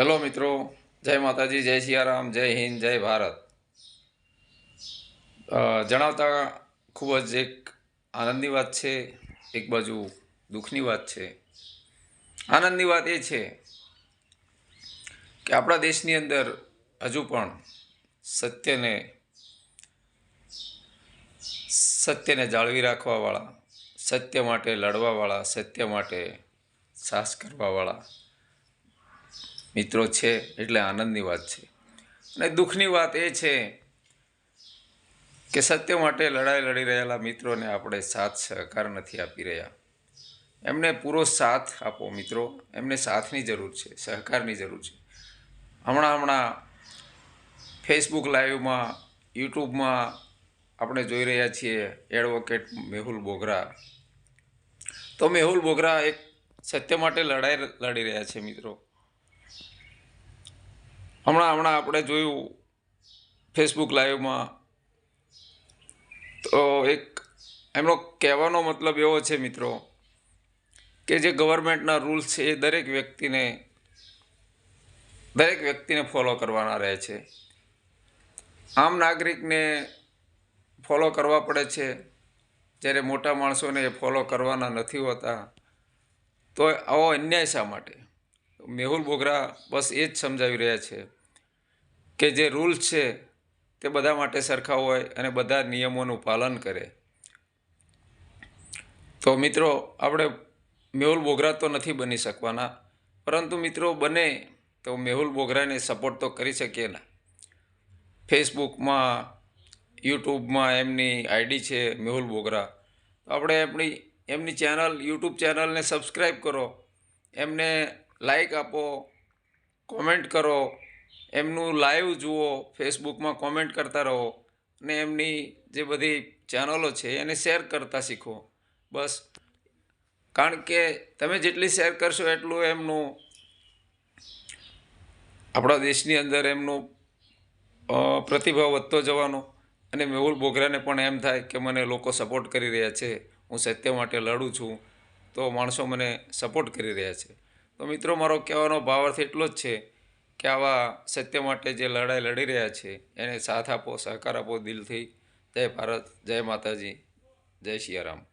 Hello મિત્રો, જય માતાજી, જય સિયારામ, જય હિન્દ, જય ભારત. જણાવતા ખૂબ જ એક આનંદની વાત છે, એક બાજુ દુઃખની વાત છે. આનંદની વાત એ છે કે આપણા દેશની અંદર હજુ પણ સત્યને સત્યને જાળવી રાખવાવાળા, સત્ય માટે લડવાવાળા, સત્ય માટે સાહસ કરવાવાળા મિત્રો છે એટલે આનંદની વાત છે. અને દુઃખની વાત એ છે કે સત્ય માટે લડાઈ લડી રહેલા મિત્રોને આપણે સાથ સહકાર નથી આપી રહ્યા. એમને પૂરો સાથ આપો મિત્રો. એમને સાથની જરૂર છે, સહકારની જરૂર છે. હમણાં હમણાં ફેસબુક લાઈવમાં યુટ્યુબમાં આપણે જોઈ રહ્યા છીએ એડવોકેટ મેહુલ બોગરા. તો મેહુલ બોગરા એક સત્ય માટે લડાઈ લડી રહ્યા છે મિત્રો. હમણાં હમણાં આપણે જોયું ફેસબુક લાઈવમાં તો એક એમનો કહેવાનો મતલબ એવો છે મિત્રો, કે જે ગવર્મેન્ટના રૂલ્સ છે એ દરેક વ્યક્તિને દરેક વ્યક્તિને ફોલો કરવાના રહે છે. આમ નાગરિકને ફોલો કરવા પડે છે. જ્યારે મોટા માણસોને એ ફોલો કરવાના નથી હોતા, તો આવો અન્યાય શા માટે? મેહુલ બોગરા બસ એ જ સમજાવી રહ્યા છે કે જે રૂલ્સ છે તે બધા માટે સરખા હોય અને બધા નિયમોનું પાલન કરે. તો મિત્રો, આપણે મેહુલ બોગરા તો નથી બની શકવાના, પરંતુ મિત્રો બને તો મેહુલ બોગરાને સપોર્ટ તો કરી શકીએ ને. ફેસબુકમાં યુટ્યુબમાં એમની આઈડી છે મેહુલ બોગરા. તો આપણે એમની એમની ચેનલ યુટ્યુબ ચેનલને સબસ્ક્રાઈબ કરો. એમને લાઈક આપો કોમેન્ટ કરો, એમનું લાઈવ જુઓ ફેસબુકમાં કોમેન્ટ કરતા રહો, અને એમની જે બધી ચેનલો છે એને શેર કરતા શીખો. બસ. કારણ કે તમે જેટલી શેર કરશો એટલું એમનું, આપણા દેશની અંદર એમનું પ્રતિભાવ વધતો જવાનો. અને મેહુલ બોગરાને પણ એમ થાય કે મને લોકો સપોર્ટ કરી રહ્યા છે. હું સત્ય માટે લડું છું. તો માણસો મને સપોર્ટ કરી રહ્યા છે. તો મિત્રો, મારો કહેવાનો ભાવાર્થ એટલો જ છે કે આવા સત્ય માટે જે લડાઈ લડી રહ્યા છે, એને સાથ આપો, સહકાર આપો દિલથી. જય ભારત, જય માતાજી, જય સિયારામ